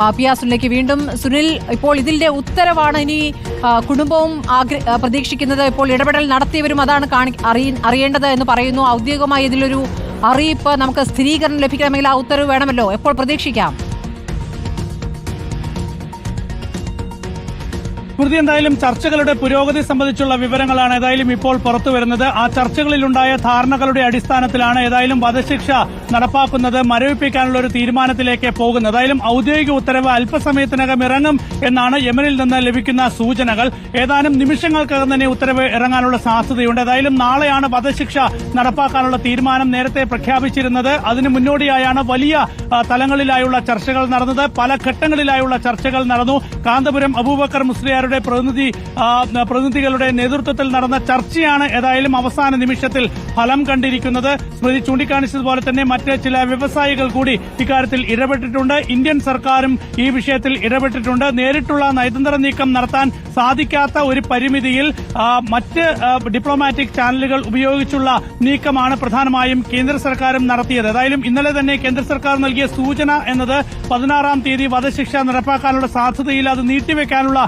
ആ, പി സുനിലേക്ക് വീണ്ടും. സുനിൽ ഇപ്പോൾ ഇതിന്റെ ഉത്തരവാണ് ഇനി കുടുംബവും പ്രതീക്ഷിക്കുന്നത്. ഇപ്പോൾ ഇടപെടൽ നടത്തിയവരും അതാണ് കാണി അറിയ- അറിയേണ്ടത് എന്ന് പറയുന്നു. ഔദ്യോഗികമായി ഇതിലൊരു അറിയിപ്പ് നമുക്ക് സ്ഥിരീകരണം ലഭിക്കണമെങ്കിൽ ആ ഉത്തരവ് വേണമല്ലോ. എപ്പോൾ പ്രതീക്ഷിക്കാം? സ്മൃതി എന്തായാലും ചർച്ചകളുടെ പുരോഗതി സംബന്ധിച്ചുള്ള വിവരങ്ങളാണ് ഏതായാലും ഇപ്പോൾ പുറത്തു വരുന്നത്. ആ ചർച്ചകളിലുണ്ടായ ധാരണകളുടെ അടിസ്ഥാനത്തിലാണ് ഏതായാലും വധശിക്ഷ നടപ്പാക്കുന്നത് മരവിപ്പിക്കാനുള്ള ഒരു തീരുമാനത്തിലേക്ക് പോകുന്നത്. ഏതായാലും ഔദ്യോഗിക ഉത്തരവ് അല്പസമയത്തിനകം ഇറങ്ങും എന്നാണ് യമനിൽ നിന്ന് ലഭിക്കുന്ന സൂചനകൾ. ഏതാനും നിമിഷങ്ങൾക്കകം തന്നെ ഉത്തരവ് ഇറങ്ങാനുള്ള സാധ്യതയുണ്ട്. ഏതായാലും നാളെയാണ് വധശിക്ഷ നടപ്പാക്കാനുള്ള തീരുമാനം നേരത്തെ പ്രഖ്യാപിച്ചിരുന്നത്. അതിന് മുന്നോടിയായാണ് വലിയ തലങ്ങളിലായുള്ള ചർച്ചകൾ നടന്നത്. പല ഘട്ടങ്ങളിലായുള്ള ചർച്ചകൾ നടന്നു. കാന്തപുരം അബൂബക്കർ മുസ്ലിയാരുടെ പ്രതിനിധി ആ, പ്രതിനിധികളുടെ നേതൃത്വത്തിൽ നടന്ന ചർച്ചയാണ് ഏതായാലും അവസാന നിമിഷത്തിൽ ഫലം കണ്ടിരിക്കുന്നത്. സ്മൃതി ചൂണ്ടിക്കാണിച്ചതുപോലെ തന്നെ മറ്റ് ചില വ്യവസായികൾ കൂടി ഇക്കാര്യത്തിൽ ഇടപെട്ടിട്ടുണ്ട്. ഇന്ത്യൻ സർക്കാരും ഈ വിഷയത്തിൽ ഇടപെട്ടിട്ടുണ്ട്. നേരിട്ടുള്ള നയതന്ത്ര നീക്കം നടത്താൻ സാധിക്കാത്ത ഒരു പരിമിതിയിൽ മറ്റ് ഡിപ്ലോമാറ്റിക് ചാനലുകൾ ഉപയോഗിച്ചുള്ള നീക്കമാണ് പ്രധാനമായും കേന്ദ്ര സർക്കാരും നടത്തിയത്. ഏതായാലും ഇന്നലെ തന്നെ കേന്ദ്ര സർക്കാർ നൽകിയ സൂചന എന്നത് പതിനാറാം തീയതി വധശിക്ഷ നടപ്പാക്കാനുള്ള സാധ്യതയിൽ അത് നീട്ടിവെക്കാനുള്ള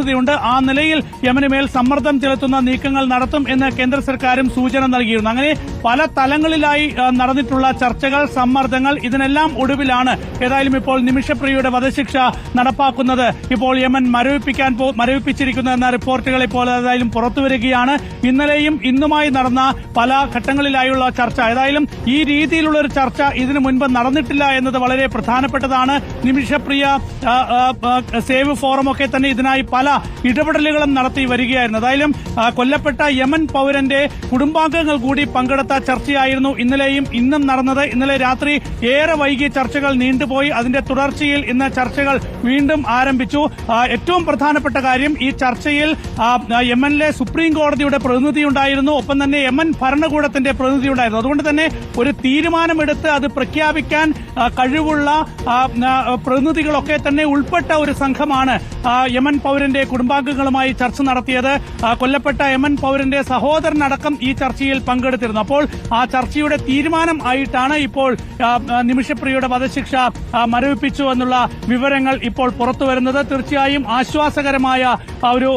സാധ്യതയുണ്ട്. ആ നിലയിൽ യമന് മേൽ സമ്മർദ്ദം ചെലുത്തുന്ന നീക്കങ്ങൾ നടത്തും എന്ന് കേന്ദ്ര സർക്കാരും സൂചന നൽകിയിരുന്നു. അങ്ങനെ പല തലങ്ങളിലായി നടന്നിട്ടുള്ള ചർച്ചകൾ സമ്മർദ്ദങ്ങൾ ഇതിനെല്ലാം ഒടുവിലാണ് ഏതായാലും ഇപ്പോൾ നിമിഷപ്രിയയുടെ വധശിക്ഷ നടപ്പാക്കുന്നത് ഇപ്പോൾ യമൻ മരവിപ്പിക്കാൻ മരവിപ്പിച്ചിരിക്കുന്നു എന്ന റിപ്പോർട്ടുകൾ ഇപ്പോൾ ഏതായാലും പുറത്തുവരികയാണ് ഇന്നലെയും ഇന്നുമായി നടന്ന പല ഘട്ടങ്ങളിലായുള്ള ചർച്ച. ഏതായാലും ഈ രീതിയിലുള്ള ഒരു ചർച്ച ഇതിനു മുൻപ് നടന്നിട്ടില്ല എന്നത് വളരെ പ്രധാനപ്പെട്ടതാണ്. നിമിഷപ്രിയ സേവ് ഫോറം ഒക്കെ തന്നെ ഇതിനായി പല ഇടപെടലുകളും നടത്തി വരികയായിരുന്നു. അതായാലും കൊല്ലപ്പെട്ട യമൻ പൌരന്റെ കുടുംബാംഗങ്ങൾ കൂടി പങ്കെടുത്ത ചർച്ചയായിരുന്നു ഇന്നലെയും ഇന്നും നടന്നത്. ഇന്നലെ രാത്രി ഏറെ വൈകി ചർച്ചകൾ നീണ്ടുപോയി. അതിന്റെ തുടർച്ചയിൽ ഇന്ന് ചർച്ചകൾ വീണ്ടും ആരംഭിച്ചു. ഏറ്റവും പ്രധാനപ്പെട്ട കാര്യം ഈ ചർച്ചയിൽ യമനിലെ സുപ്രീം കോടതിയുടെ പ്രതിനിധി ഉണ്ടായിരുന്നു. ഒപ്പം തന്നെ യമൻ ഭരണകൂടത്തിന്റെ പ്രതിനിധി ഉണ്ടായിരുന്നു. അതുകൊണ്ട് തന്നെ ഒരു തീരുമാനമെടുത്ത് അത് പ്രഖ്യാപിക്കാൻ കഴിവുള്ള പ്രതിനിധികളൊക്കെ തന്നെ ഉൾപ്പെട്ട ഒരു സംഘമാണ് യമൻ യമൻ പൌരന്റെ കുടുംബാംഗങ്ങളുമായി ചർച്ച നടത്തിയത് കൊല്ലപ്പെട്ട എം എൻ പൌരന്റെ സഹോദരനടക്കം ഈ ചർച്ചയിൽ പങ്കെടുത്തിരുന്നു. അപ്പോൾ ആ ചർച്ചയുടെ തീരുമാനം ആയിട്ടാണ് ഇപ്പോൾ നിമിഷപ്രിയയുടെ വധശിക്ഷ മരവിപ്പിച്ചു എന്നുള്ള വിവരങ്ങൾ ഇപ്പോൾ പുറത്തു വരുന്നത്. തീർച്ചയായും ആശ്വാസകരമായ ഒരു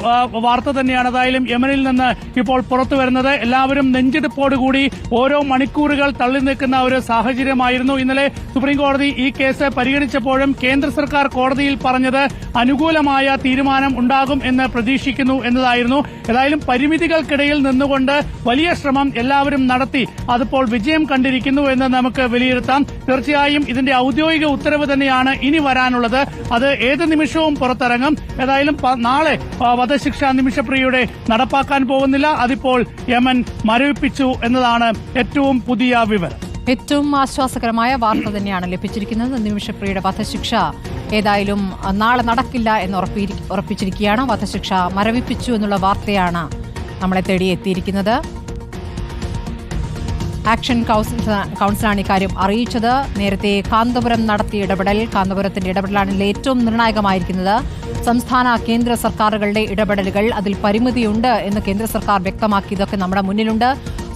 വാർത്ത തന്നെയാണ് ഏതായാലും യമനിൽ നിന്ന് ഇപ്പോൾ പുറത്തു വരുന്നത്. എല്ലാവരും നെഞ്ചെടുപ്പോടുകൂടി ഓരോ മണിക്കൂറുകൾ തള്ളി നിൽക്കുന്ന ഒരു സാഹചര്യമായിരുന്നു. ഇന്നലെ സുപ്രീംകോടതി ഈ കേസ് പരിഗണിച്ചപ്പോഴും കേന്ദ്ര സർക്കാർ കോടതിയിൽ പറഞ്ഞത് അനുകൂലമായ തീരുമാനം ഉണ്ടാകും എന്ന് പ്രതീക്ഷിക്കുന്നു എന്നതായിരുന്നു. ഏതായാലും പരിമിതികൾക്കിടയിൽ നിന്നുകൊണ്ട് വലിയ ശ്രമം എല്ലാവരും നടത്തി അതിപ്പോൾ വിജയം കണ്ടിരിക്കുന്നു എന്ന് നമുക്ക് വിലയിരുത്താം. തീർച്ചയായും ഇതിന്റെ ഔദ്യോഗിക ഉത്തരവ് തന്നെയാണ് ഇനി വരാനുള്ളത്. അത് ഏത് നിമിഷവും പുറത്തിറങ്ങും. ഏതായാലും നാളെ വധശിക്ഷ നിമിഷപ്രിയയുടെ നടപ്പാക്കാൻ പോകുന്നില്ല. അതിപ്പോൾ യമൻ മരവിപ്പിച്ചു എന്നതാണ് ഏറ്റവും പുതിയ വിവരം. ഏറ്റവും ആശ്വാസകരമായ വാർത്ത തന്നെയാണ് ലഭിച്ചിരിക്കുന്നത്. നിമിഷപ്രിയയുടെ വധശിക്ഷ ഏതായാലും നാളെ നടക്കില്ല എന്ന് ഉറപ്പിച്ചിരിക്കുകയാണ്. വധശിക്ഷ മരവിപ്പിച്ചു എന്നുള്ള വാർത്തയാണ് നമ്മളെ തേടി എത്തിയിരിക്കുന്നത് ആക്ഷൻ കൗൺസിൽ കൗൺസിലാണ് ഇക്കാര്യം അറിയിച്ചത്. നേരത്തെ കാന്തപുരം നടത്തിയ ഇടപെടൽ കാന്തപുരത്തിന്റെ ഇടപെടലാണ് ഏറ്റവും നിർണായകമായിരിക്കുന്നത്. സംസ്ഥാന കേന്ദ്ര സർക്കാരുകളുടെ ഇടപെടലുകൾ അതിൽ പരിമിതിയുണ്ട് എന്ന് കേന്ദ്ര സർക്കാർ വ്യക്തമാക്കിയതൊക്കെ നമ്മുടെ മുന്നിലുണ്ട്.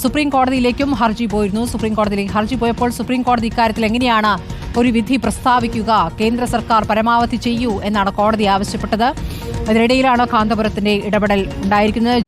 സുപ്രീം കോടതിയിലേക്കും ഹർജി പോയിരുന്നു. സുപ്രീം കോടതിയിലേക്ക് ഹർജി പോയപ്പോൾ സുപ്രീം കോടതി ഇക്കാര്യത്തിൽ എങ്ങനെയാണ് ഒരു വിധി പ്രസ്താവിക്കുക കേന്ദ്ര സർക്കാർ പരമാവധി ചെയ്യൂ എന്നാണ് കോടതി ആവശ്യപ്പെട്ടത്. അതിനിടയിലാണ് കാന്തപുരത്തിന്റെ ഇടപെടൽ ഉണ്ടായിരിക്കുന്നത്.